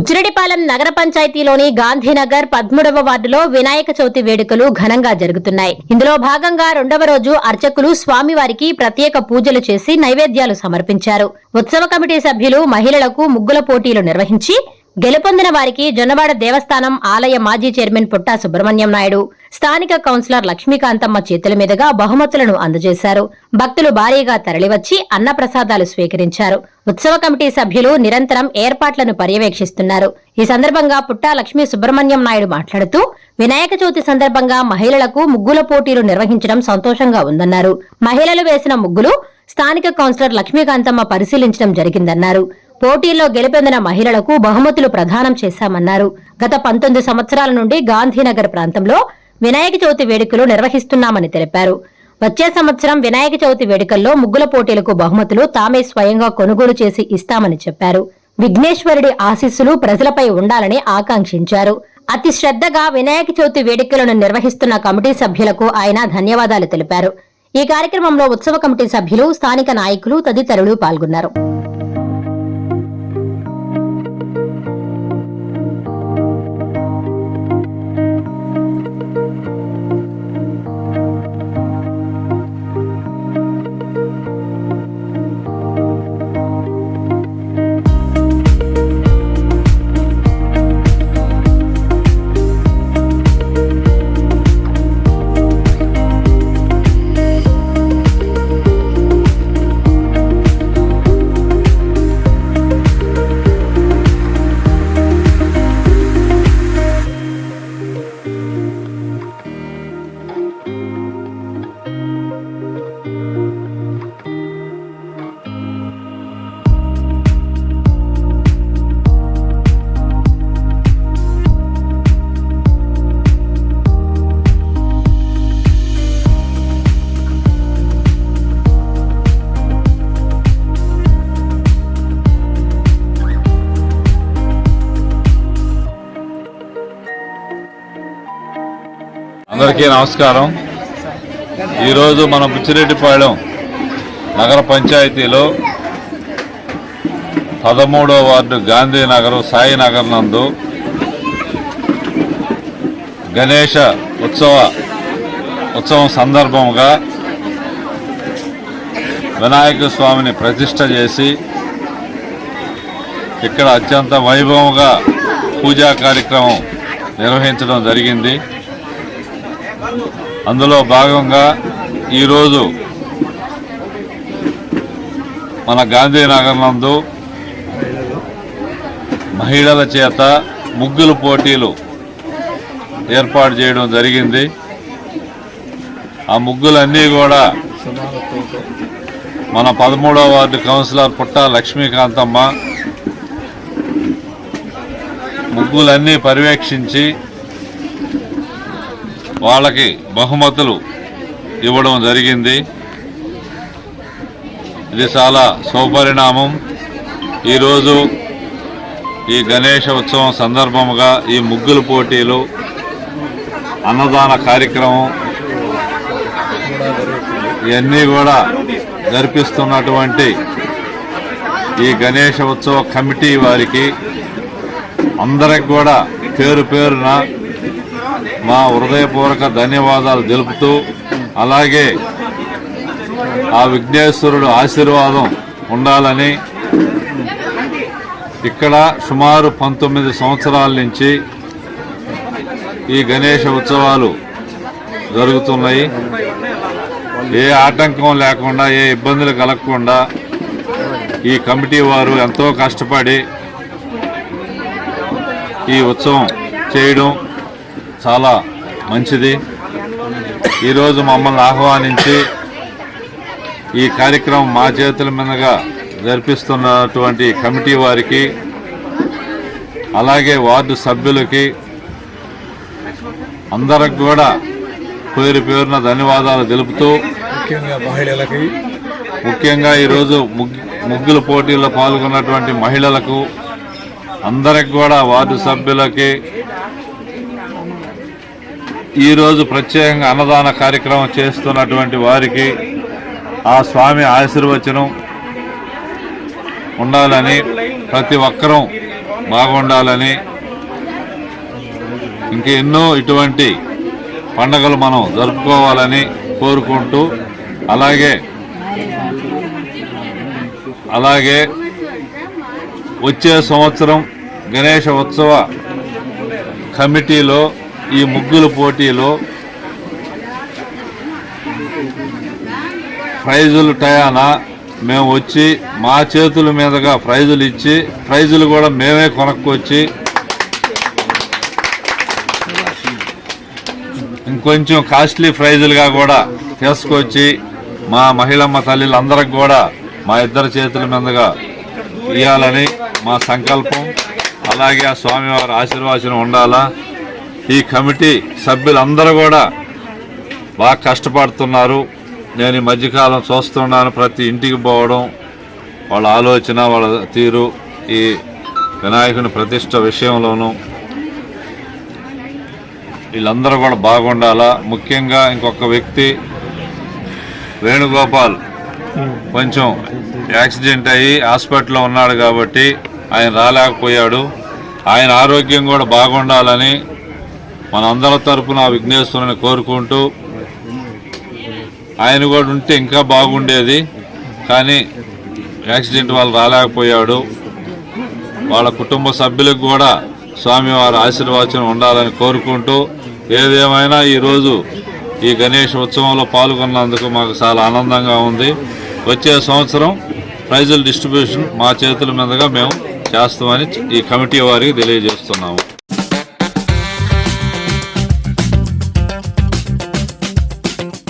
బుచ్చిరెడ్డిపాలెం నగర పంచాయతీలోని గాంధీనగర్ పద్మూడవ వార్డులో వినాయక చవితి వేడుకలు ఘనంగా జరుగుతున్నాయి. ఇందులో భాగంగా రెండవ రోజు అర్చకులు స్వామివారికి ప్రత్యేక పూజలు చేసి నైవేద్యాలు సమర్పించారు. ఉత్సవ కమిటీ సభ్యులు మహిళలకు ముగ్గుల పోటీలు నిర్వహించి గెలుపొందిన వారికి జొన్నవాడ దేవస్థానం ఆలయ మాజీ చైర్మన్ పుట్టా సుబ్రహ్మణ్యం నాయుడు స్థానిక కౌన్సిలర్ లక్ష్మీకాంతమ్మ చేతుల మీదుగా బహుమతులను అందజేశారు. భక్తులు భారీగా తరలివచ్చి అన్నప్రసాదాలు స్వీకరించారు. ఉత్సవ కమిటీ సభ్యులు నిరంతరం ఏర్పాట్లను పర్యవేక్షిస్తున్నారు. ఈ సందర్భంగా పుట్టా లక్ష్మీ సుబ్రహ్మణ్యం నాయుడు మాట్లాడుతూ వినాయక చవితి సందర్భంగా మహిళలకు ముగ్గుల పోటీలు నిర్వహించడం సంతోషంగా ఉందన్నారు. మహిళలు వేసిన ముగ్గులు స్థానిక కౌన్సిలర్ లక్ష్మీకాంతమ్మ పరిశీలించడం జరిగిందన్నారు. పోటీల్లో గెలుపొందిన మహిళలకు బహుమతులు ప్రదానం చేశామన్నారు. గత పంతొమ్మిది సంవత్సరాల నుండి గాంధీనగర్ ప్రాంతంలో వినాయక చవితి వేడుకలు నిర్వహిస్తున్నామని తెలిపారు. వచ్చే సంవత్సరం వినాయక చవితి వేడుకల్లో ముగ్గుల పోటీలకు బహుమతులు తామే స్వయంగా కొనుగోలు చేసి ఇస్తామని చెప్పారు. విఘ్నేశ్వరుడి ఆశీస్సులు ప్రజలపై ఉండాలని ఆకాంక్షించారు. అతి శ్రద్ధగా వినాయక చవితి వేడుకలను నిర్వహిస్తున్న కమిటీ సభ్యులకు ఆయన ధన్యవాదాలు తెలిపారు. ఈ కార్యక్రమంలో ఉత్సవ కమిటీ సభ్యులు స్థానిక నాయకులు తదితరులు పాల్గొన్నారు. అందరికీ నమస్కారం. ఈరోజు మన బుచ్చిరెడ్డిపాళెం నగర పంచాయతీలో పదమూడో వార్డు గాంధీనగర్ సాయినగర్ నందు గణేష ఉత్సవ ఉత్సవం సందర్భంగా వినాయక స్వామిని ప్రతిష్ట చేసి ఇక్కడ అత్యంత వైభవంగా పూజా కార్యక్రమం నిర్వహించడం జరిగింది. అందులో భాగంగా ఈరోజు మన గాంధీనగర్ నందు మహిళల చేత ముగ్గులు పోటీలు ఏర్పాటు చేయడం జరిగింది. ఆ ముగ్గులన్నీ కూడా మన పదమూడవ వార్డు కౌన్సిలర్ పుట్ట లక్ష్మీకాంతమ్మ ముగ్గులన్నీ పర్యవేక్షించి వాళ్ళకి బహుమతులు ఇవ్వడం జరిగింది. ఇది చాలా శుభపరిణామం ఈరోజు ఈ గణేష ఉత్సవం సందర్భముగా ఈ ముగ్గులు పోటీలు అన్నదాన కార్యక్రమం ఇవన్నీ కూడా జరిపిస్తున్నటువంటి ఈ గణేష ఉత్సవ కమిటీ వారికి అందరికి కూడా పేరు పేరున మా హృదయపూర్వక ధన్యవాదాలు తెలుపుతూ అలాగే ఆ విఘ్నేశ్వరుడు ఆశీర్వాదం ఉండాలని ఇక్కడ సుమారు పంతొమ్మిది సంవత్సరాల నుంచి ఈ గణేష ఉత్సవాలు జరుగుతున్నాయి. ఏ ఆటంకం లేకుండా ఏ ఇబ్బందులు కలగకుండా ఈ కమిటీ వారు ఎంతో కష్టపడి ఈ ఉత్సవం చేయడం చాలా మంచిది. ఈరోజు మమ్మల్ని ఆహ్వానించి ఈ కార్యక్రమం మా చేతుల మీదుగా జరిపిస్తున్నటువంటి కమిటీ వారికి అలాగే వార్డు సభ్యులకి అందరికి కూడా పేరు పేరున ధన్యవాదాలు తెలుపుతూ ముఖ్యంగా మహిళలకి ముఖ్యంగా ఈరోజు ముగ్గు ముగ్గుల పోటీల్లో పాల్గొన్నటువంటి మహిళలకు అందరికి కూడా వార్డు సభ్యులకి ఈరోజు ప్రత్యేకంగా అన్నదాన కార్యక్రమం చేస్తున్నటువంటి వారికి ఆ స్వామి ఆశీర్వచనం ఉండాలని ప్రతి ఒక్కరూ బాగుండాలని ఇంకా ఎన్నో ఇటువంటి పండగలు మనం జరుపుకోవాలని కోరుకుంటూ అలాగే అలాగే వచ్చే సంవత్సరం గణేష ఉత్సవ కమిటీలో ఈ ముగ్గుల పోటీలో ప్రైజులు టయాన మేము వచ్చి మా చేతుల మీదుగా ప్రైజులు ఇచ్చి ప్రైజులు కూడా మేమే కొనుక్కొచ్చి ఇంకొంచెం కాస్ట్లీ ప్రైజులుగా కూడా తీసుకొచ్చి మా మహిళమ్మ తల్లిలందరికి కూడా మా ఇద్దరి చేతుల మీదుగా ఇవ్వాలని మా సంకల్పం. అలాగే ఆ స్వామివారి ఆశీర్వాచనం ఉండాలా. ఈ కమిటీ సభ్యులందరూ కూడా బాగా కష్టపడుతున్నారు. నేను ఈ మధ్యకాలం చూస్తున్నాను ప్రతి ఇంటికి పోవడం వాళ్ళ ఆలోచన వాళ్ళ తీరు ఈ వినాయకుని ప్రతిష్ట విషయంలోనూ. వీళ్ళందరూ కూడా బాగుండాలా? ముఖ్యంగా ఇంకొక వ్యక్తి వేణుగోపాల్. కొంచెం యాక్సిడెంట్ అయ్యి హాస్పిటల్లో ఉన్నాడు కాబట్టి ఆయన రాలేకపోయాడు. ఆయన ఆరోగ్యం కూడా బాగుండాలని మనందరి తరపున ఆ విఘ్నేశ్వరుని కోరుకుంటూ ఆయన కూడా ఉంటే ఇంకా బాగుండేది కానీ యాక్సిడెంట్ వాళ్ళు రాలేకపోయాడు. వాళ్ళ కుటుంబ సభ్యులకు కూడా స్వామివారి ఆశీర్వాచనం ఉండాలని కోరుకుంటూ ఏదేమైనా ఈరోజు ఈ గణేష్ ఉత్సవంలో పాల్గొన్నందుకు మాకు చాలా ఆనందంగా ఉంది. వచ్చే సంవత్సరం ప్రైజుల డిస్ట్రిబ్యూషన్ మా చేతుల మీదుగా మేము చేస్తామని ఈ కమిటీ వారికి తెలియజేస్తున్నాము.